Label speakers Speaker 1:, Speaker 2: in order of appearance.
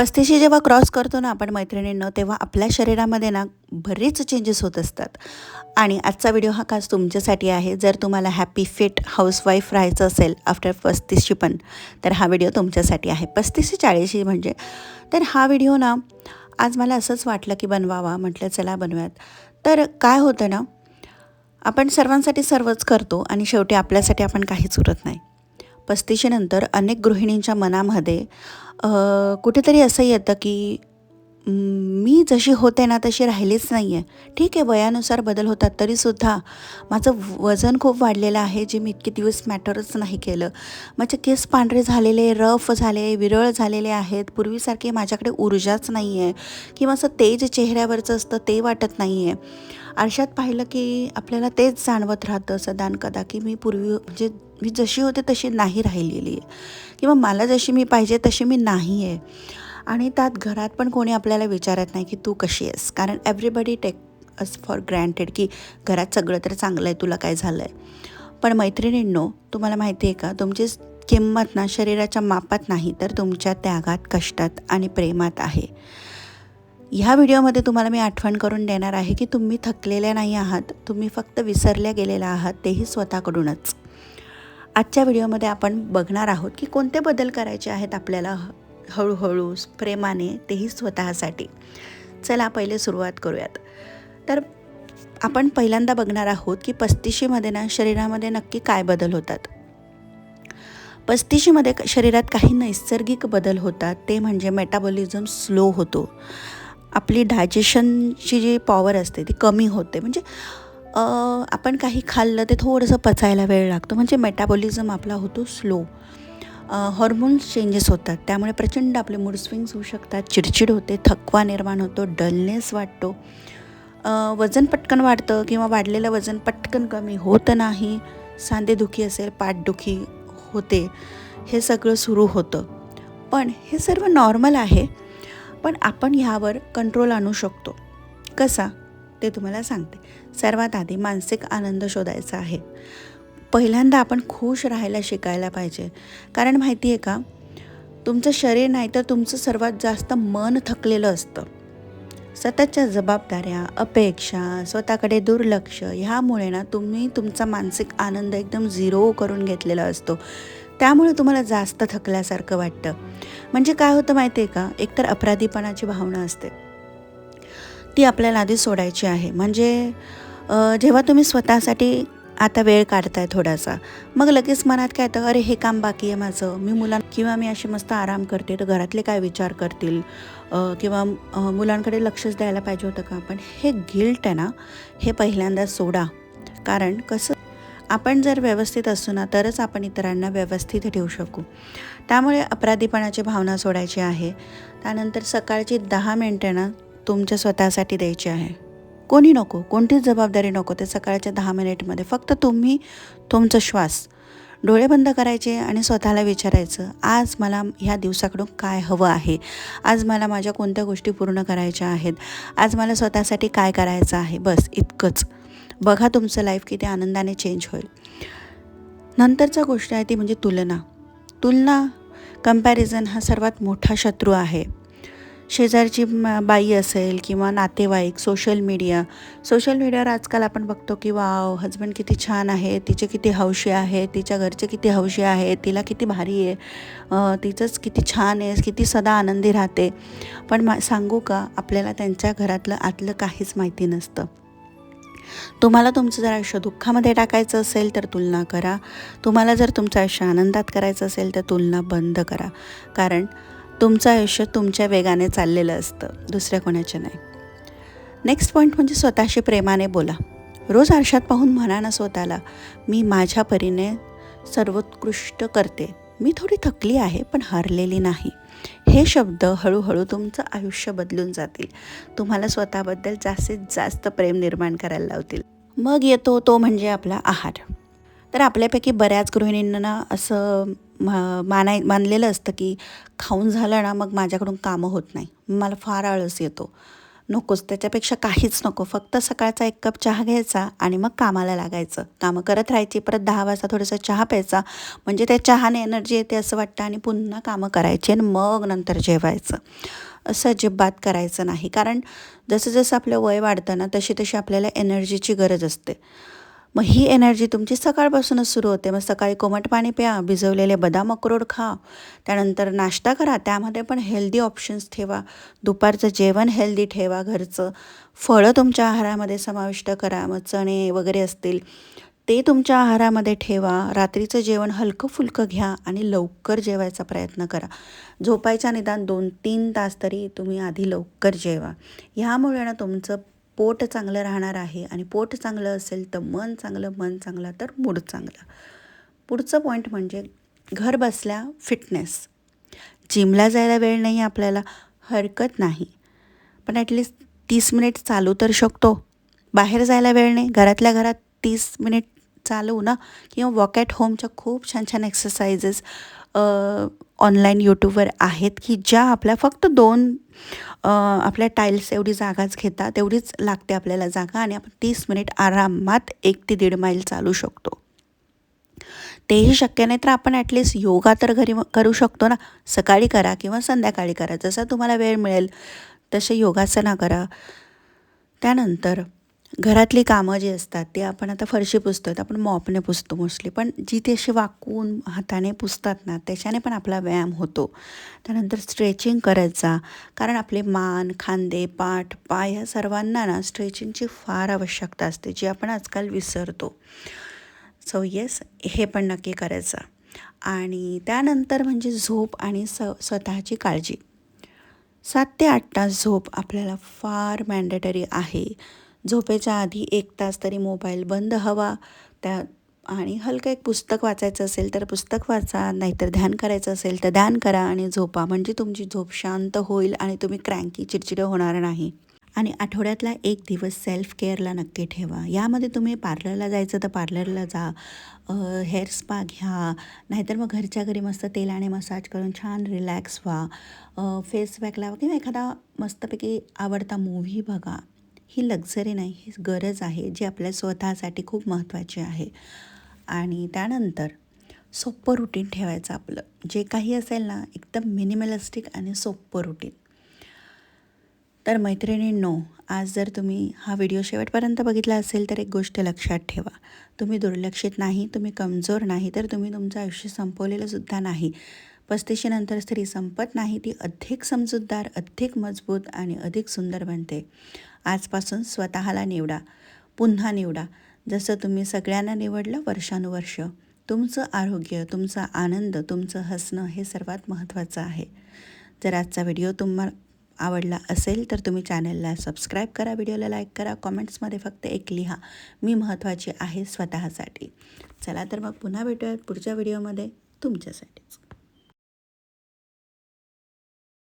Speaker 1: पस्तीशी जेव्हा क्रॉस करतो ना आपण मैत्रिणींनं तेव्हा आपल्या शरीरामध्ये ना बरेच चेंजेस होत असतात. आणि आजचा व्हिडिओ हा खास तुमच्यासाठी आहे. जर तुम्हाला हॅपी फिट हाऊसवाईफ राहायचं असेल आफ्टर पस्तीसशी पण तर हा व्हिडिओ तुमच्यासाठी आहे. पस्तीसशे चाळीसशी म्हणजे तर हा व्हिडिओ ना आज मला असंच वाटलं की बनवावा. म्हटलं चला बनवूयात. तर काय होतं ना आपण सर्वांसाठी सर्वच करतो आणि शेवटी आपल्यासाठी आपण काहीच उरत नाही. पस्तीशीनंतर अनेक गृहिणींच्या मनामध्ये कुठेतरी असं येतं की मी जशी होते ना तशी राहिलीच नाही आहे ठीक आहे वयानुसार बदल होतात तरीसुद्धा माझं वजन खूप वाढलेलं आहे जे मी इतके दिवस मॅटरच नाही केलं. माझे केस पांढरे झालेले रफ झाले विरळ झालेले आहेत. पूर्वीसारखे माझ्याकडे ऊर्जाच नाही आहे किंवा असं तेज चेहऱ्यावरचं असतं ते वाटत नाही आहे आरशात पाहिलं की आपल्याला तेच जाणवत राहतं सदान कदा की मी पूर्वी म्हणजे मी जशी होते तशी नाही राहिलेली. आहे किंवा मला जशी मी पाहिजे तशी मी नाही आहे आणि त्यात घरात पण कोणी आपल्याला विचारत नाही की तू कशी आहेस? कारण everybody take us for granted की घरात सगळं तर चांगलं आहे तुला काय झालं आहे पण मैत्रिणींनो तुम्हाला माहिती आहे का? तुमची किंमत ना शरीराच्या मापात नाही तर तुमच्या त्यागात कष्टात आणि प्रेमात आहे. ह्या व्हिडिओमध्ये तुम्हाला मी आठवण करून देणार आहे की तुम्ही थकलेल्या नाही आहात तुम्ही फक्त विसरल्या गेलेल्या आहात तेही स्वतःकडूनच. आजच्या व्हिडिओमध्ये आपण बघणार आहोत की कोणते बदल करायचे आहेत आपल्याला ह- हळूहळू प्रेमाने तेही स्वतःसाठी. चला पहिले सुरुवात करूयात. तर आपण पहिल्यांदा बघणार आहोत की पस्तीशीमध्ये ना शरीरामध्ये नक्की काय बदल होतात. पस्तीशीमध्ये क- शरीरात काही नैसर्गिक बदल होतात ते म्हणजे मेटाबॉलिझम स्लो होतो. आपली डायजेशनची जी पॉवर असते ती कमी होते. म्हणजे आपण काही खाल्लं ते थोडंसं पचायला वेळ लागतो. म्हणजे मेटाबॉलिझम आपला होतो स्लो हॉर्मोन्स चेंजेस होतात. त्यामुळे प्रचंड आपले मूड स्विंग्स होऊ शकतात चिडचिड होते थकवा निर्माण होतो डलनेस वाटतो. वजन पटकन वाढतं किंवा वाढलेलं वजन पटकन कमी होत नाही सांधेदुखी असेल पाठदुखी होते हे सगळं सुरू होतं. पण हे सर्व नॉर्मल आहे पण आपण ह्यावर कंट्रोल आणू शकतो. कसा? ते तुम्हाला सांगते. सर्वात आधी मानसिक आनंद शोधायचा आहे. पहिल्यांदा आपण खुश राहायला शिकायला पाहिजे. कारण माहिती आहे का तुमचं शरीर नाही तर तुमचं सर्वात जास्त मन थकलेलं असतं. सततच्या जबाबदाऱ्या अपेक्षा स्वतःकडे दुर्लक्ष ह्यामुळे ना तुम्ही तुमचा मानसिक आनंद एकदम झिरो करून घेतलेला असतो. त्यामुळे तुम्हाला जास्त थकल्यासारखं वाटतं. म्हणजे काय होतं माहिती आहे का एकतर अपराधीपणाची भावना असते. ती आपल्याला आधी सोडायची आहे. म्हणजे जेव्हा तुम्ही स्वतःसाठी आता वेळ काढताय थोडासा. मग लगेच मनात काय तर अरे हे काम बाकी आहे माझं. मी मुलां किंवा मी अशी मस्त आराम करते. तर घरातले काय विचार करतील? किंवा मुलांकडे लक्षच द्यायला पाहिजे होतं का पण हे गिल्ट आहे ना हे पहिल्यांदा सोडा. कारण कसं आपण जर व्यवस्थित असू ना तरच आपण इतरांना व्यवस्थित ठेवू शकू. त्यामुळे अपराधीपणाची भावना सोडायची आहे. त्यानंतर सकाळची दहा मिनटं ना तुमच्या स्वतःसाठी द्यायची आहे. कोणी नको कोणतीच जबाबदारी नको ते सकाळच्या दहा मिनिटमध्ये. फक्त तुम्ही तुमचा श्वास डोळे बंद करायचे आणि स्वतःला विचारायचं आज मला ह्या दिवसाकडून काय हवं आहे? आज मला माझ्या कोणत्या गोष्टी पूर्ण करायच्या आहेत? आज मला स्वतःसाठी काय करायचं आहे? बस इतकंच. बघा तुमचं लाईफ किती आनंदाने चेंज होईल. नंतरचा गोष्ट आहे ती म्हणजे तुलना. तुलना कंपॅरिझन हा सर्वात मोठा शत्रू आहे. शेजारची बाई असेल किंवा नातेवाईक सोशल मीडिया सोशल मीडियावर आजकाल आपण बघतो की वाव हजबंड किती छान आहे तिचे किती हौशी आहे तिच्या घरचे किती हौशी आहे तिला किती भारी आहे तिचंच किती छान आहे किती सदा आनंदी राहते. पण मा सांगू का आपल्याला त्यांच्या घरातलं आतलं काहीच माहिती नसतं. तुम्हाला तुमचं जर आयुष्य दुःखामध्ये टाकायचं असेल तर तुलना करा. तुम्हाला जर तुमचं आयुष्य आनंदात करायचं असेल तर तुलना बंद करा. कारण तुमचं आयुष्य तुमच्या वेगाने चाललेलं असतं दुसऱ्या कोणाच्या नाही. नेक्स्ट पॉईंट म्हणजे स्वतःशी प्रेमाने बोला. रोज आरशात पाहून म्हणा ना स्वतःला मी माझ्या परीने सर्वोत्कृष्ट करते. मी थोडी थकली आहे पण हरलेली नाही. हे शब्द हळूहळू तुमचं आयुष्य बदलून जातील. तुम्हाला स्वतःबद्दल जास्तीत जास्त प्रेम निर्माण करायला लावतील. मग येतो तो म्हणजे आपला आहार. तर आपल्यापैकी बऱ्याच गृहिणींना असं मानाय मानलेलं असतं की खाऊन झालं ना मग माझ्याकडून कामं होत नाही. मला फार आळस येतो. नकोच त्याच्यापेक्षा काहीच नको. फक्त सकाळचा एक कप चहा घ्यायचा आणि मग कामाला लागायचं. कामं करत राहायची परत दहा वाजता थोडंसं चहा प्यायचा. म्हणजे त्या चहाने एनर्जी येते असं वाटतं आणि पुन्हा कामं करायची आणि मग नंतर जेवायचं. असं अजिबात करायचं नाही. कारण जसं जसं आपलं वय वाढतं ना तशी तशी आपल्याला एनर्जीची गरज असते. मग ही एनर्जी तुमची सकाळपासूनच सुरू होते. मग सकाळी कोमट पाणी प्या भिजवलेले बदाम अक्रोड खा त्यानंतर नाश्ता करा. त्यामध्ये पण हेल्दी ऑप्शन्स ठेवा. दुपारचं जेवण हेल्दी ठेवा घरचं. फळं तुमच्या आहारामध्ये समाविष्ट करा. मग चणे वगैरे असतील ते तुमच्या आहारामध्ये ठेवा. रात्रीचं जेवण हलकं फुलकं घ्या आणि लवकर जेवायचा प्रयत्न करा. झोपायच्या निदान दोन तीन तास तरी तुम्ही आधी लवकर जेवा. ह्यामुळे ना तुमचं पोट चांगलं राहणार आहे आणि पोट चांगलं असेल तर मन चांगलं मन चांगलं तर मूड चांगलं. पुढचं पॉईंट म्हणजे घर बसल्या फिटनेस जिमला जायला वेळ नाही आपल्याला हरकत नाही. पण ॲटलिस्ट तीस मिनिट चालू तर शकतो. बाहेर जायला वेळ नाही घरातल्या घरात तीस मिनिट चालू ना? किंवा वॉक ॲट होमच्या खूप छान छान एक्सरसाइजेस ऑनलाईन यूट्यूबवर आहेत की ज्या आपल्या फक्त दोन आपल्या टाईल्स एवढी जागाच घेतात तेवढीच लागते आपल्याला जागा आणि आपण तीस मिनिट आरामात एक ते दीड माईल चालू शकतो. तेही शक्य नाही तर आपण ॲटलिस्ट योगा तर घरी करू शकतो ना. सकाळी करा किंवा संध्याकाळी करा. जसं तुम्हाला वेळ मिळेल तसे योगासना करा. त्यानंतर घरातली कामं जी असतात ते आपण आता फरशी पुसतो आपण मॉपने पुसतो मोस्टली. पण जी ते अशी वाकून हाताने पुसतात ना त्याच्याने पण आपला व्यायाम होतो. त्यानंतर स्ट्रेचिंग करायचा कारण आपले मान खांदे पाठ पाय ह्या सर्वांना ना स्ट्रेचिंगची फार आवश्यकता असते जी आपण आजकाल विसरतो. सो येस हे पण नक्की करायचं आणि त्यानंतर म्हणजे झोप आणि स स्वतःची काळजी. सात ते आठ तास झोप आपल्याला फार मॅन्डेटरी आहे. झोपेच्या आधी एक तास तरी मोबाईल बंद हवा. त्या आणि हलकं एक पुस्तक वाचायचं असेल तर पुस्तक वाचा नाहीतर ध्यान करायचं असेल तर ध्यान करा आणि झोपा. म्हणजे तुमची झोप शांत होईल आणि तुम्ही क्रँकी चिडचिड होणार नाही. आणि आठवड्यातला एक दिवस सेल्फ केअरला नक्की ठेवा. यामध्ये तुम्ही पार्लरला जायचं तर पार्लरला जा. हेअर स्पा घ्या. नाहीतर मग घरच्या घरी मस्त तेलाने मसाज करून छान रिलॅक्स व्हा. फेस पॅक लावा किंवा एखादा मस्तपैकी आवडता मूव्ही बघा. ही लक्झरी नाही ही गरज आहे जी आपल्या स्वतःसाठी खूप महत्त्वाची आहे. आणि त्यानंतर सोप्पं रुटीन ठेवायचं आपलं. जे काही असेल ना एकदम मिनिमलिस्टिक आणि सोप्पं रुटीन तर मैत्रिणींनो आज जर तुम्ही हा व्हिडिओ शेवटपर्यंत बघितला असेल तर एक गोष्ट लक्षात ठेवा. तुम्ही दुर्लक्षित नाही तुम्ही कमजोर नाही तर तुम्ही तुमचं आयुष्य संपवलेलं सुद्धा नाही. पस्तीशीनंतर स्त्री संपत नाही ती अधिक समजूतदार अधिक मजबूत आणि अधिक सुंदर बनते. आजपासून स्वतःला निवडा पुन्हा निवडा. जसं तुम्ही सगळ्यांना निवडलं वर्षानुवर्ष तुमचं आरोग्य तुमचा आनंद तुमचं हसणं हे सर्वात महत्त्वाचं आहे. जर आजचा व्हिडिओ तुम्हाला आवडला असेल तर तुम्ही चॅनलला सबस्क्राईब करा व्हिडिओला लाईक करा कॉमेंट्समध्ये फक्त एक लिहा मी महत्त्वाची आहे स्वतःसाठी. चला तर मग पुन्हा भेटूयात पुढच्या व्हिडिओमध्ये तुमच्यासाठीच.